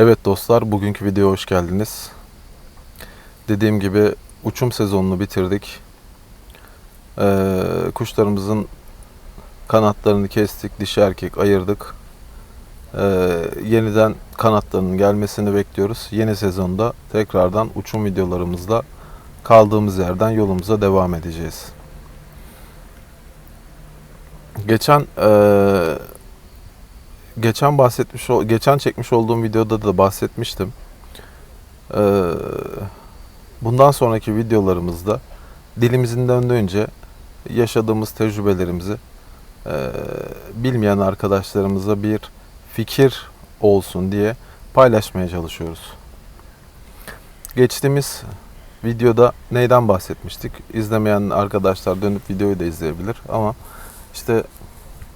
Evet dostlar, bugünkü videoya hoş geldiniz. Dediğim gibi uçum sezonunu bitirdik. Ee, kuşlarımızın kanatlarını kestik, dişi erkek ayırdık. Ee, yeniden kanatlarının gelmesini bekliyoruz. Yeni sezonda tekrardan uçum videolarımızla kaldığımız yerden yolumuza devam edeceğiz. Geçen eee geçen bahsetmiş geçen çekmiş olduğum videoda da bahsetmiştim. Ee, bundan sonraki videolarımızda dilimizin döndüğünce yaşadığımız tecrübelerimizi e, bilmeyen arkadaşlarımıza bir fikir olsun diye paylaşmaya çalışıyoruz. Geçtiğimiz videoda neyden bahsetmiştik? İzlemeyen arkadaşlar dönüp videoyu da izleyebilir ama işte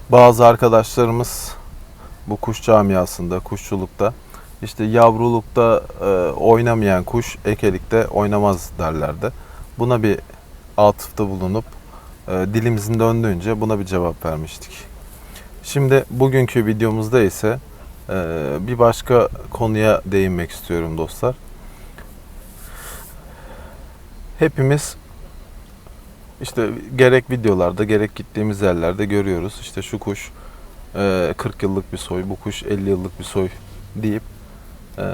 bazı arkadaşlarımız bu kuş camiasında, kuşçulukta işte yavrulukta e, oynamayan kuş ekelikte oynamaz derlerdi. Buna bir atıfta bulunup e, dilimizin döndüğünce buna bir cevap vermiştik. Şimdi bugünkü videomuzda ise e, bir başka konuya değinmek istiyorum dostlar. Hepimiz işte gerek videolarda gerek gittiğimiz yerlerde görüyoruz. İşte şu kuş 40 yıllık bir soy, bu kuş 50 yıllık bir soy deyip e,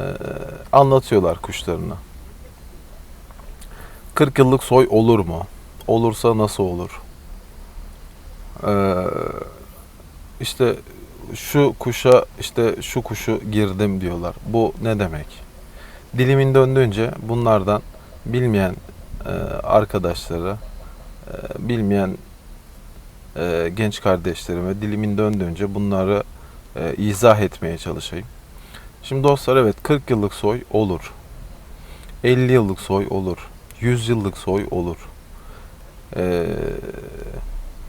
anlatıyorlar kuşlarını. 40 yıllık soy olur mu? Olursa nasıl olur? E, işte şu kuşa işte şu kuşu girdim diyorlar. Bu ne demek? Dilimin döndüğünce bunlardan bilmeyen e, arkadaşlara, e, bilmeyen e, genç kardeşlerime dilimin döndüğünce bunları e, izah etmeye çalışayım. Şimdi dostlar evet 40 yıllık soy olur. 50 yıllık soy olur. 100 yıllık soy olur. E,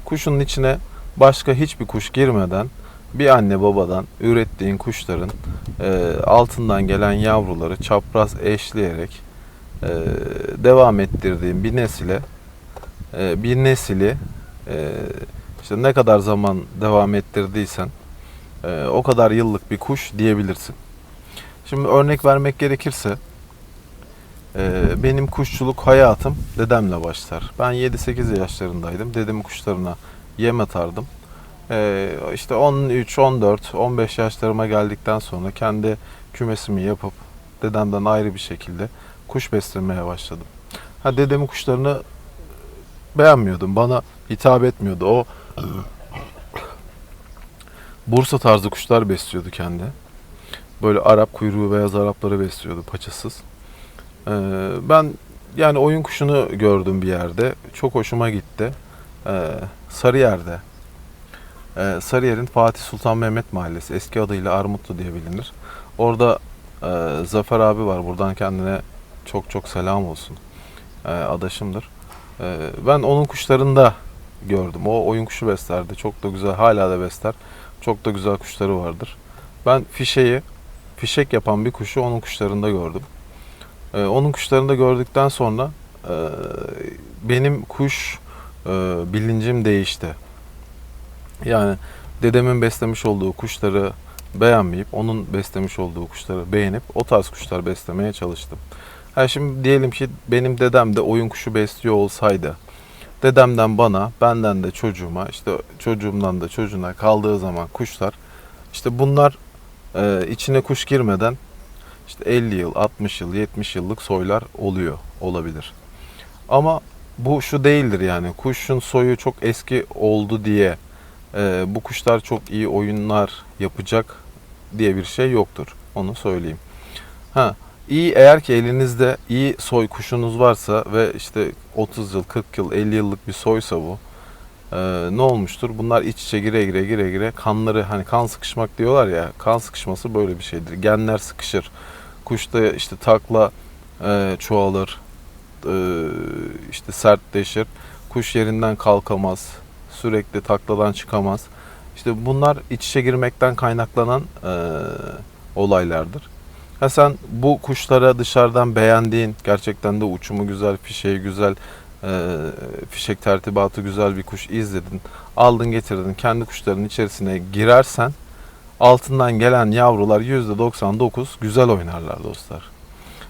kuşun içine başka hiçbir kuş girmeden bir anne babadan ürettiğin kuşların e, altından gelen yavruları çapraz eşleyerek e, devam ettirdiğin bir nesile e, bir nesili e, işte ne kadar zaman devam ettirdiysen e, o kadar yıllık bir kuş diyebilirsin. Şimdi örnek vermek gerekirse e, benim kuşçuluk hayatım dedemle başlar. Ben 7-8 yaşlarındaydım. Dedemin kuşlarına yem atardım. E, işte 13, 14, 15 yaşlarıma geldikten sonra kendi kümesimi yapıp dedemden ayrı bir şekilde kuş beslemeye başladım. Ha dedemin kuşlarını beğenmiyordum. Bana hitap etmiyordu. O Bursa tarzı kuşlar besliyordu kendi. Böyle Arap kuyruğu beyaz Arapları besliyordu paçasız. Ee, ben yani oyun kuşunu gördüm bir yerde. Çok hoşuma gitti. Ee, Sarıyer'de. Ee, Sarıyer'in Fatih Sultan Mehmet Mahallesi. Eski adıyla Armutlu diye bilinir. Orada e, Zafer abi var. Buradan kendine çok çok selam olsun. Ee, adaşımdır. Ee, ben onun kuşlarında gördüm. O oyun kuşu beslerdi. Çok da güzel. Hala da besler. Çok da güzel kuşları vardır. Ben fişeyi, fişek yapan bir kuşu onun kuşlarında gördüm. Ee, onun kuşlarında gördükten sonra e, benim kuş e, bilincim değişti. Yani dedemin beslemiş olduğu kuşları beğenmeyip onun beslemiş olduğu kuşları beğenip o tarz kuşlar beslemeye çalıştım. Ha şimdi diyelim ki benim dedem de oyun kuşu besliyor olsaydı dedemden bana, benden de çocuğuma, işte çocuğumdan da çocuğuna kaldığı zaman kuşlar, işte bunlar e, içine kuş girmeden işte 50 yıl, 60 yıl, 70 yıllık soylar oluyor, olabilir. Ama bu şu değildir yani kuşun soyu çok eski oldu diye e, bu kuşlar çok iyi oyunlar yapacak diye bir şey yoktur. Onu söyleyeyim. Ha, İyi eğer ki elinizde iyi soy kuşunuz varsa ve işte 30 yıl, 40 yıl, 50 yıllık bir soysa bu e, ne olmuştur? Bunlar iç içe gire gire gire gire kanları hani kan sıkışmak diyorlar ya kan sıkışması böyle bir şeydir. Genler sıkışır. Kuşta işte takla e, çoğalır. E, işte sertleşir. Kuş yerinden kalkamaz. Sürekli takladan çıkamaz. İşte bunlar iç içe girmekten kaynaklanan e, olaylardır. Ha sen bu kuşlara dışarıdan beğendiğin, gerçekten de uçumu güzel, fişeği güzel, e, fişek tertibatı güzel bir kuş izledin, aldın getirdin, kendi kuşların içerisine girersen altından gelen yavrular %99 güzel oynarlar dostlar.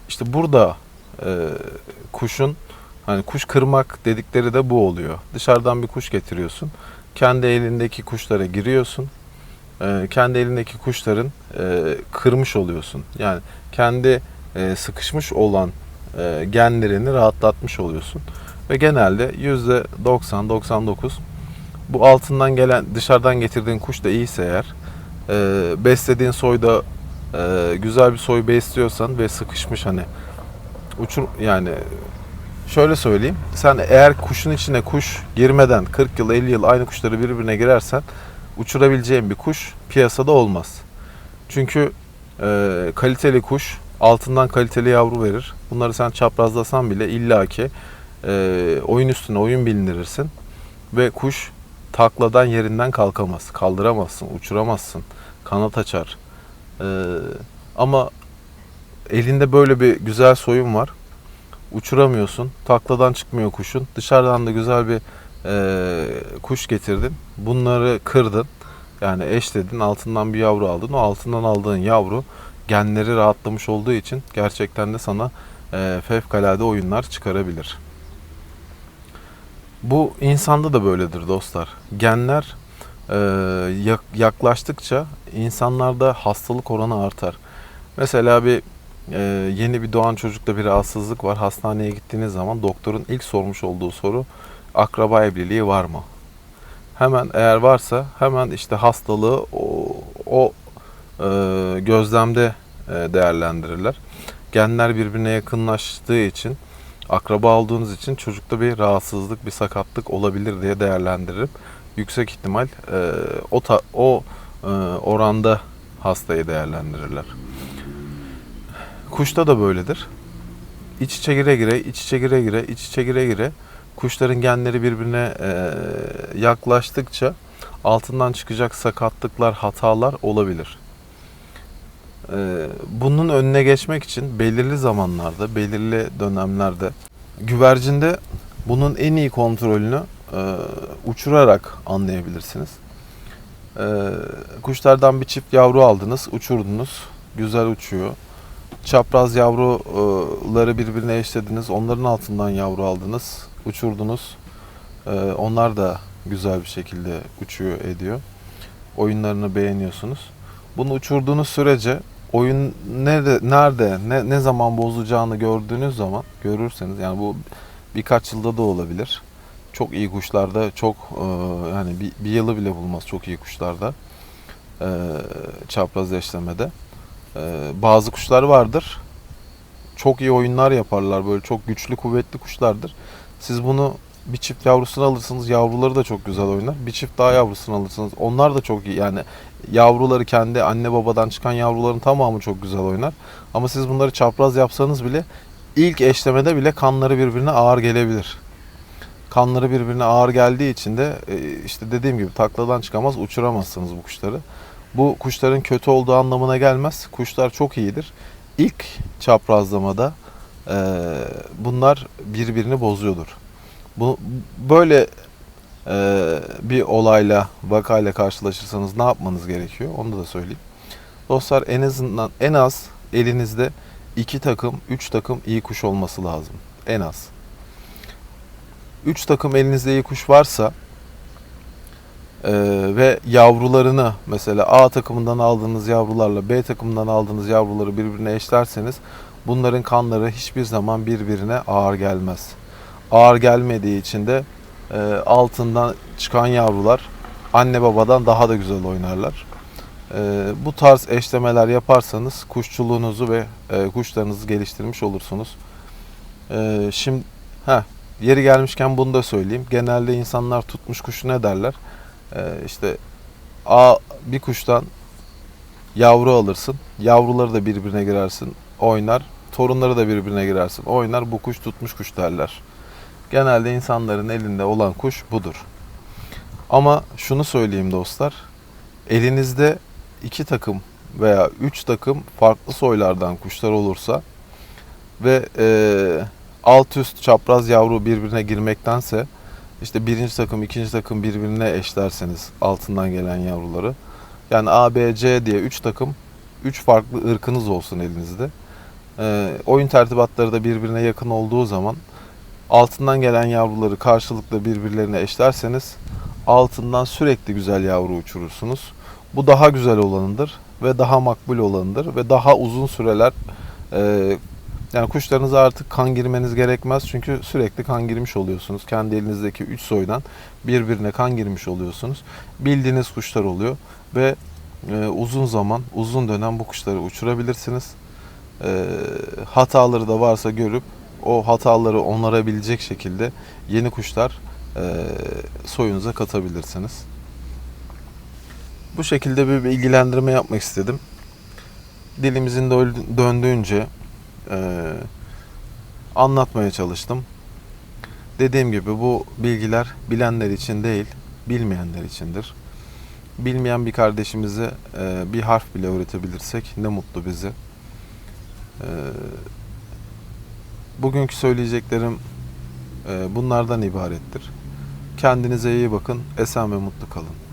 İşte burada e, kuşun hani kuş kırmak dedikleri de bu oluyor. Dışarıdan bir kuş getiriyorsun. Kendi elindeki kuşlara giriyorsun. E, kendi elindeki kuşların e, kırmış oluyorsun. Yani kendi e, sıkışmış olan e, genlerini rahatlatmış oluyorsun. Ve genelde %90-99 bu altından gelen dışarıdan getirdiğin kuş da iyiyse eğer beslediğin soyda e, güzel bir soy besliyorsan ve sıkışmış hani uçur yani şöyle söyleyeyim sen eğer kuşun içine kuş girmeden 40 yıl 50 yıl aynı kuşları birbirine girersen uçurabileceğin bir kuş piyasada olmaz. Çünkü e, kaliteli kuş altından kaliteli yavru verir. Bunları sen çaprazlasan bile illaki e, oyun üstüne oyun bindirirsin ve kuş takladan yerinden kalkamaz. Kaldıramazsın, uçuramazsın. Kanat açar. Ee, ama elinde böyle bir güzel soyun var. Uçuramıyorsun. Takladan çıkmıyor kuşun. Dışarıdan da güzel bir e, kuş getirdin. Bunları kırdın. Yani eşledin. Altından bir yavru aldın. O altından aldığın yavru genleri rahatlamış olduğu için gerçekten de sana e, fevkalade oyunlar çıkarabilir. Bu insanda da böyledir dostlar. Genler e, yak- yaklaştıkça insanlarda hastalık oranı artar. Mesela bir e, yeni bir doğan çocukta bir rahatsızlık var. Hastaneye gittiğiniz zaman doktorun ilk sormuş olduğu soru akraba evliliği var mı? Hemen eğer varsa hemen işte hastalığı o, o e, gözlemde e, değerlendirirler. Genler birbirine yakınlaştığı için akraba olduğunuz için çocukta bir rahatsızlık, bir sakatlık olabilir diye değerlendiririm. Yüksek ihtimal e, o ta- o e, oranda hastayı değerlendirirler. Kuşta da böyledir. İç içe gire gire, iç içe gire gire, iç içe gire gire kuşların genleri birbirine e, yaklaştıkça altından çıkacak sakatlıklar, hatalar olabilir. E, bunun önüne geçmek için belirli zamanlarda, belirli dönemlerde güvercinde bunun en iyi kontrolünü e, uçurarak anlayabilirsiniz. E, kuşlardan bir çift yavru aldınız, uçurdunuz, güzel uçuyor. Çapraz yavruları birbirine eşlediniz, onların altından yavru aldınız, uçurdunuz. E, onlar da güzel bir şekilde uçuyor, ediyor. Oyunlarını beğeniyorsunuz. Bunu uçurduğunuz sürece oyun nerede nerede ne, ne zaman bozulacağını gördüğünüz zaman görürseniz yani bu birkaç yılda da olabilir. Çok iyi kuşlarda çok e, yani bir, bir yılı bile bulmaz çok iyi kuşlarda e, çapraz eşlemede. E, bazı kuşlar vardır. Çok iyi oyunlar yaparlar böyle çok güçlü kuvvetli kuşlardır. Siz bunu bir çift yavrusunu alırsınız yavruları da çok güzel oynar. Bir çift daha yavrusunu alırsınız onlar da çok iyi yani yavruları kendi anne babadan çıkan yavruların tamamı çok güzel oynar. Ama siz bunları çapraz yapsanız bile ilk eşlemede bile kanları birbirine ağır gelebilir. Kanları birbirine ağır geldiği için de e, işte dediğim gibi takladan çıkamaz uçuramazsınız bu kuşları. Bu kuşların kötü olduğu anlamına gelmez. Kuşlar çok iyidir. İlk çaprazlamada e, bunlar birbirini bozuyordur. Bu böyle e, bir olayla, vakayla karşılaşırsanız ne yapmanız gerekiyor? Onu da söyleyeyim. Dostlar en azından en az elinizde iki takım, üç takım iyi kuş olması lazım. En az. Üç takım elinizde iyi kuş varsa e, ve yavrularını mesela A takımından aldığınız yavrularla B takımından aldığınız yavruları birbirine eşlerseniz bunların kanları hiçbir zaman birbirine ağır gelmez. Ağır gelmediği için de e, altından çıkan yavrular anne babadan daha da güzel oynarlar. E, bu tarz eşlemeler yaparsanız kuşçuluğunuzu ve e, kuşlarınızı geliştirmiş olursunuz. E, şimdi ha yeri gelmişken bunu da söyleyeyim. Genelde insanlar tutmuş kuşu ne derler? E, işte a bir kuştan yavru alırsın. Yavruları da birbirine girersin, oynar. Torunları da birbirine girersin, oynar. Bu kuş tutmuş kuş derler. Genelde insanların elinde olan kuş budur. Ama şunu söyleyeyim dostlar. Elinizde iki takım veya üç takım farklı soylardan kuşlar olursa ve e, alt üst çapraz yavru birbirine girmektense işte birinci takım ikinci takım birbirine eşlerseniz altından gelen yavruları Yani A, B, C diye 3 takım, 3 farklı ırkınız olsun elinizde. Ee, oyun tertibatları da birbirine yakın olduğu zaman altından gelen yavruları karşılıklı birbirlerine eşlerseniz altından sürekli güzel yavru uçurursunuz. Bu daha güzel olanıdır ve daha makbul olanıdır ve daha uzun süreler e, yani kuşlarınıza artık kan girmeniz gerekmez çünkü sürekli kan girmiş oluyorsunuz. Kendi elinizdeki 3 soydan birbirine kan girmiş oluyorsunuz. Bildiğiniz kuşlar oluyor ve e, uzun zaman, uzun dönem bu kuşları uçurabilirsiniz. E, hataları da varsa görüp o hataları onarabilecek şekilde yeni kuşlar e, soyunuza katabilirsiniz. Bu şekilde bir bilgilendirme yapmak istedim. Dilimizin dö- döndüğünce e, anlatmaya çalıştım. Dediğim gibi bu bilgiler bilenler için değil, bilmeyenler içindir. Bilmeyen bir kardeşimize e, bir harf bile öğretebilirsek ne mutlu bize. E, bugünkü söyleyeceklerim e, bunlardan ibarettir. Kendinize iyi bakın, esen ve mutlu kalın.